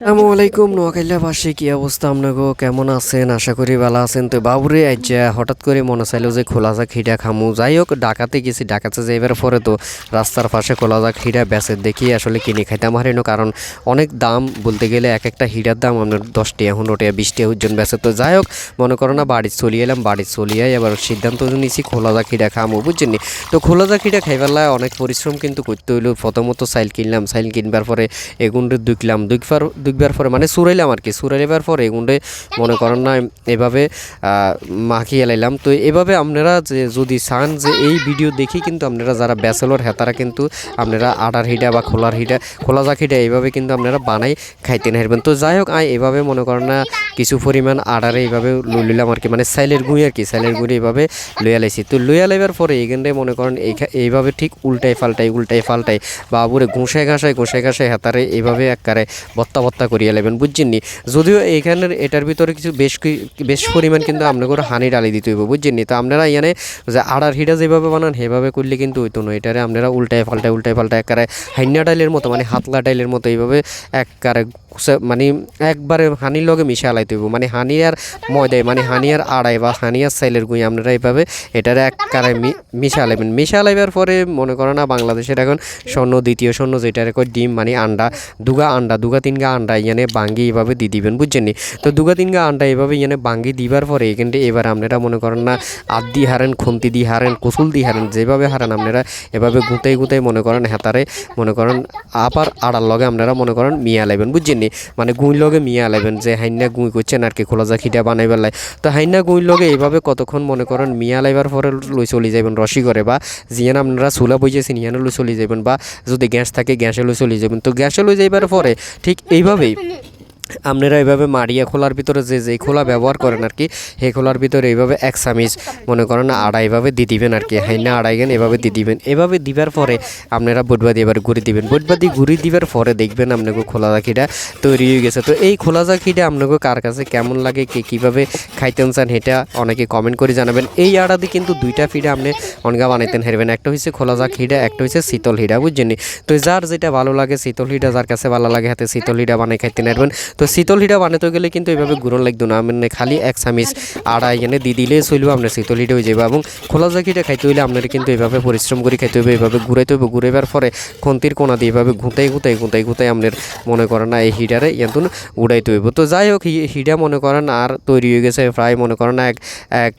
আসসালামু আলাইকুম নোয়াখাইলাবাসী কি অবস্থা আপনাকে কেমন আছেন? আশা করি ভালো আছেন। তো বাবুরে, আজ হঠাৎ করে মনে চাইলো যে খোলা যাক খিটা খামু। যাই হোক ডাকাতে গেছি ডাকাতে যাইবার পরে তো রাস্তার পাশে খোলা যাক হিডা বেচে দেখি আসলে কিনে খাইতাম হারিনো। কারণ অনেক দাম বলতে গেলে এক একটা হিডার দাম আপনার দশ টাকা পনেরো টাকা বিশ টাকা ওজন বেচে। তো যাই হোক, মনে করো না, বাড়ি চলিয়ে এলাম, বাড়ি চলিয়ে এবার সিদ্ধান্ত নিয়েছি খোলা যাক হিডা খামু, বুঝছেন তো খোলা যাক হিডা খাইবার অনেক পরিশ্রম কিন্তু করতে হইল। প্রথমত সাইল কিনলাম সাইল কিনবার পরে এগুন্ডে দুইকলাম দুইবার দুইবার পরে মানে সুরাইলাম আর কি সুরাইবার পরে এগুন্ডে মনে করেন না, এভাবে মাখিয়ে লাইলাম। তো এভাবে আপনারা যে, যদি চান যে, এই ভিডিও দেখি কিন্তু আপনারা যারা ব্যাচেলর, হেতারা কিন্তু আপনারা আটার হিডা বা খোলার হিডা খোলা জাক হিডা, এইভাবে কিন্তু আপনারা বানাই খাইতে নারবেন তো যাই হোক আয় এভাবে মনে করেন না, কিছু পরিমাণ আডারে এইভাবে লই লইলাম আর কি মানে সাইলের গুঁই আর কি সাইলের গুঁড়ি এইভাবে লইয়া লাইছি। তো লইয়া লাইবার পরে এইখানটায় মনে করেন এইভাবে ঠিক উল্টাই পাল্টাই উল্টাই পাল্টাই বাবুরে ঘুষায় ঘাসায় ঘুষায় ঘাসায় হাতারে এইভাবে একবারে বত্তা বত্তা করিয়া নেবেন বুঝছেননি? যদিও এইখানের এটার ভিতরে কিছু বেশ বেশ পরিমাণ কিন্তু আপনাকে হানি ডালি দিতে হইব, বুঝছেননি? তো আপনারা এখানে যে আড়ার হিডা যেভাবে বানান সেভাবে করলে কিন্তু হইতো না, এটারে আপনারা উল্টায় পাল্টায় উল্টায় পাল্টায় একবারে হাইনা ডাইলের মতো মানে হাতলা ডাইলের মতো এইভাবে একবারে ঘুষে- মানে একবারে হানির লগে মিশে আলাইতে হইব মানে হানি আর ময়দায় মানে হানি আর আড়াই বা হানি আর সাইলের গুঁই আপনারা এইভাবে এটারে একবারে মি- মিশা আলাইবেন। মিশা আলাইবার পরে মনে করো না, বাংলাদেশের এখন স্বর্ণ, দ্বিতীয় স্বর্ণ যেটা রেখে ডিম মানে আন্ডা, দুগা আন্ডা, দুগা, তিনগা আন্ডা ইয়ানে বাঙ্গি এইভাবে দিয়ে দিবেন, বুঝছেন নি? তো দুগা তিনগা আন্ডা এইভাবে ইয়ানে বাঙ্গি দিবার পরে এখানটা এবার আপনারা মনে করেন না আদ হারেন, খুন্তি দি হারেন কুসুল দি হারেন, যেভাবে হারেন আপনারা এভাবে গুঁতাই গুঁতাই মনে করেন হেতারে মনে করেন আবার আড়ার লগে আপনারা মনে করেন মিয়া লাইবেন, বুঝছেন নি? মানে গুঁই লগে মিয়া লাইবেন যে হাইনা গুঁই করছেন আর কি খোলা যা খিটা বানাইবার লাই। তো হাইনা গুঁই লগে এইভাবে কতক্ষণ মনে করেন মিয়া লাইবার পরে লই চলে যাবেন রসি করে বা জিয়ান আপনারা চুলা বইয়েছেন ইয়ানে লই চলে যাবেন বা যদি গ্যাস থাকে গ্যাসে লই চলে যাবেন তো গ্যাসে লই যাইবার পরে ঠিক baby. আপনারা এইভাবে মারিয়া খোলার ভিতরে যে যেই খোলা ব্যবহার করেন আর কি সেই খোলার ভিতরে এইভাবে এক চামিচ মনে করেন আড়া এইভাবে দিয়ে দিবেন আর কি। হাইনা আড়াইগেন এভাবে দিয়ে দিবেন। এভাবে দিবার পরে আপনারা বটবাদি এবার ঘুরে দিবেন। বটবাদি ঘুরে দিবার পরে দেখবেন আপনাকে খোলা জাকিটা তৈরি হয়ে গেছে। তো এই খোলা জাকিটা আপনাকে কার কাছে কেমন লাগে, কে কীভাবে খাইতেন চান সেটা অনেকে কমেন্ট করে জানাবেন। এই আড়া দিয়ে কিন্তু দুইটা ফিডা আপনি অনগা বানাইতেন হেরবেন। একটা হচ্ছে খোলা জাক হিডা একটা হচ্ছে শীতল হিডা বুঝছেন তো যার যেটা ভালো লাগে, শীতল হিডা যার কাছে ভালো লাগে, হাতে শীতল হিডা বানাই খাইতে নারবেন তো শীতল হিটা বানাতে গেলে কিন্তু এইভাবে গুঁড়ন লাগতো না। মানে খালি এক চামিচ আড়া এখানে দি দিলে চলবে আপনার শীতল হিটে হয়ে যাবে এবং খোলা জাকিটা খাইতে হইলে আপনার কিন্তু এইভাবে পরিশ্রম করে খাইতে হবে এইভাবে ঘুরাইতে হবে ঘুরাইবার পরে খন্তির কোনা দিয়ে এভাবে ঘুঁতাই ঘুঁতাই ঘুঁতাই ঘুঁতাই আপনার মনে করেন না এই হিডারে ইয়াতুন উড়াইতে হইব। তো যাই হোক হিডা মনে করেন আর তৈরি হয়ে গেছে, প্রায় মনে করেন এক এক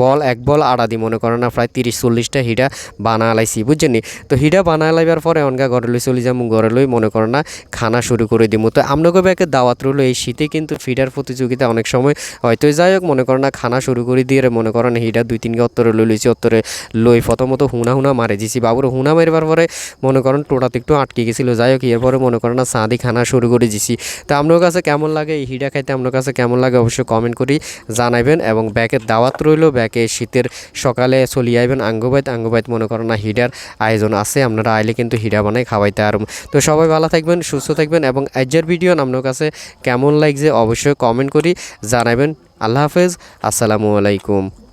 বল, এক বল আড়া দি মনে করেন না, প্রায় তিরিশ চল্লিশটা হিডা বানা লাইছি বুঝছেন? তো হিডা বানা লাইবার পরে অনগা ঘরে লই চলে যাব ঘরে লই মনে করেন না, খানা শুরু করে দিব তো আপনাকে ব্যাকে দাওয়াত রইল এই শীতে, কিন্তু ফিডার প্রতিযোগিতা অনেক সময় হয়তো যাই হোক, মনে করেন না, খানা শুরু করে দিয়ে মনে করেন হিডা দুই তিনকে অত্তরে লই লইছি, অত্তরে লই প্রথমত হুনা হুনা মারে দিছি। বাবুর হুনা মারবার পরে মনে করেন টোটাতে একটু আটকে গেছিল। যাই হোক, এরপরে মনে করেন না, সাদি খানা শুরু করে দিছি। তো আপনার কাছে কেমন লাগে এই হিডা খাইতে আপনার কাছে কেমন লাগে অবশ্যই কমেন্ট করি জানাবেন এবং ব্যাকের দাওয়াত রইল ব্যাকে শীতের সকালে চলিয়ে আইবেন আঙ্গবাইত। আঙ্গবাইত মনে করেন না, হিডার আয়োজন আছে, আপনারা আইলে কিন্তু হিডা বানাই খাওয়াইতে আর তো সবাই ভালো থাকবেন, সুস্থ থাকবেন এবং আজকের ভিডিও আপনার কাছে কেমন লাগছে অবশ্যই কমেন্ট করি জানাবেন। আল্লাহ হাফেজ, আসসালামু আলাইকুম।